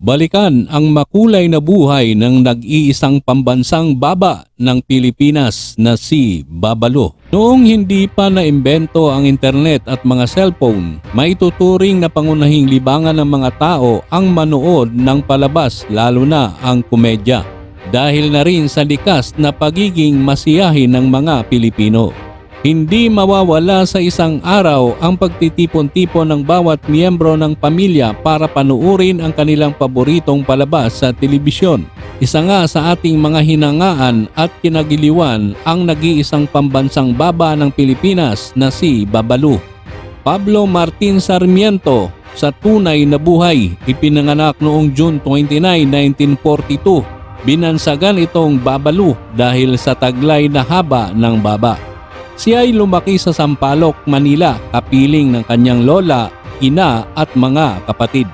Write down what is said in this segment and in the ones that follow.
Balikan ang makulay na buhay ng nag-iisang pambansang baba ng Pilipinas na si Babalo. Noong hindi pa naimbento ang internet at mga cellphone, maituturing na pangunahing libangan ng mga tao ang manood ng palabas lalo na ang komedya. Dahil na rin sa likas na pagiging masiyahin ng mga Pilipino. Hindi mawawala sa isang araw ang pagtitipon-tipon ng bawat miyembro ng pamilya para panuurin ang kanilang paboritong palabas sa telebisyon. Isa nga sa ating mga hinangaan at kinagiliwan ang nag-iisang pambansang baba ng Pilipinas na si Babalu. Pablo Martin Sarmiento sa tunay na buhay ipinanganak noong June 29, 1942. Binansagan itong Babalu dahil sa taglay na haba ng baba. Siya ay lumaki sa Sampaloc, Manila, kapiling ng kanyang lola, ina at mga kapatid.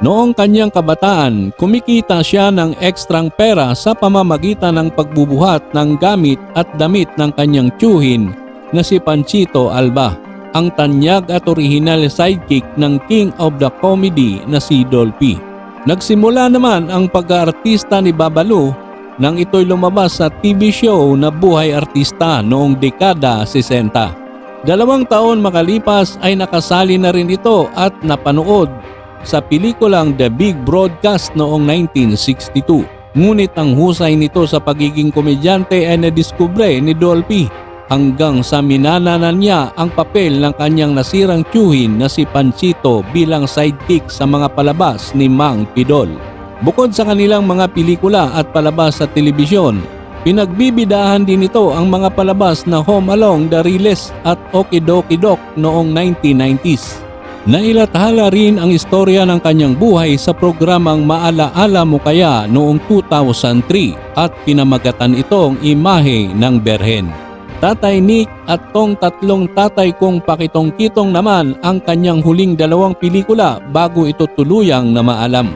Noong kanyang kabataan, kumikita siya ng ekstrang pera sa pamamagitan ng pagbubuhat ng gamit at damit ng kanyang tiyuhin na si Panchito Alba, ang tanyag at orihinal sidekick ng King of the Comedy na si Dolphy. Nagsimula naman ang pag-aartista ni Babalu nang ito'y lumabas sa TV show na Buhay Artista noong dekada 60. Dalawang taon makalipas ay nakasali na rin ito at napanood sa pelikulang The Big Broadcast noong 1962. Ngunit ang husay nito sa pagiging komedyante ay nadiskubre ni Dolphy hanggang sa minananan niya ang papel ng kanyang nasirang tiyuhin na si Panchito bilang sidekick sa mga palabas ni Mang Pidol. Bukod sa kanilang mga pelikula at palabas sa telebisyon, pinagbibidahan din ito ang mga palabas na Home Along, The Riles at Okidoki Dok noong 1990s. Nailathala rin ang istorya ng kanyang buhay sa programang Maalaala Mo Kaya noong 2003 at pinamagatan itong Imahe ng Berhen. Tatay Nick at tong tatlong tatay kong pakitong-kitong naman ang kanyang huling dalawang pelikula bago ito tuluyang na maalam.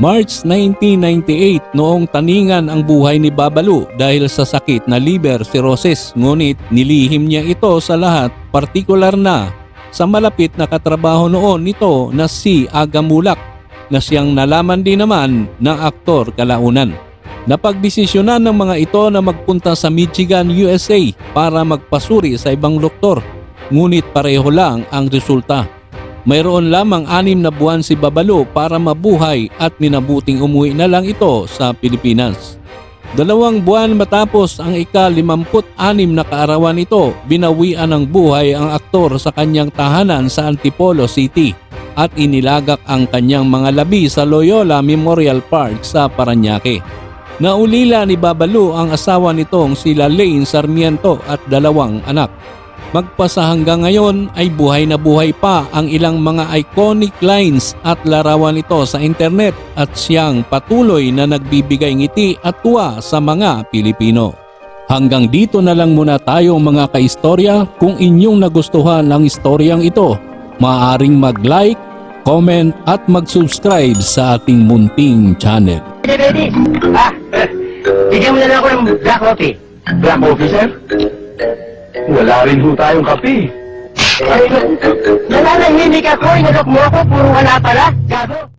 March 1998 noong taningan ang buhay ni Babalu dahil sa sakit na liver cirrhosis ngunit nilihim niya ito sa lahat partikular na sa malapit na katrabaho noon nito na si Aga Mulak na siyang nalaman din naman ng aktor kalaunan. Napagdesisyonan ng mga ito na magpunta sa Michigan, USA para magpasuri sa ibang doktor. Ngunit pareho lang ang resulta. Mayroon lamang anim na buwan si Babalo para mabuhay at minabuting umuwi na lang ito sa Pilipinas. Dalawang buwan matapos ang ika-56 na kaarawan ito, binawian ng buhay ang aktor sa kanyang tahanan sa Antipolo City at inilagak ang kanyang mga labi sa Loyola Memorial Park sa Paranaque. Naulila ni Babalu ang asawa nitong sila Lane Sarmiento at dalawang anak. Magpasa hanggang ngayon ay buhay na buhay pa ang ilang mga iconic lines at larawan nito sa internet at siyang patuloy na nagbibigay ngiti at tuwa sa mga Pilipino. Hanggang dito na lang muna tayo mga kaistorya kung inyong nagustuhan ang istoryang ito. Maaaring mag-like, comment at mag-subscribe sa ating munting channel. Ah, bigyan mo na lang ako ng black coffee. Black coffee, sir? Wala rin ho tayong kape. Ay, nananahimik ako, inalok mo ako, puro wala pala. Gago.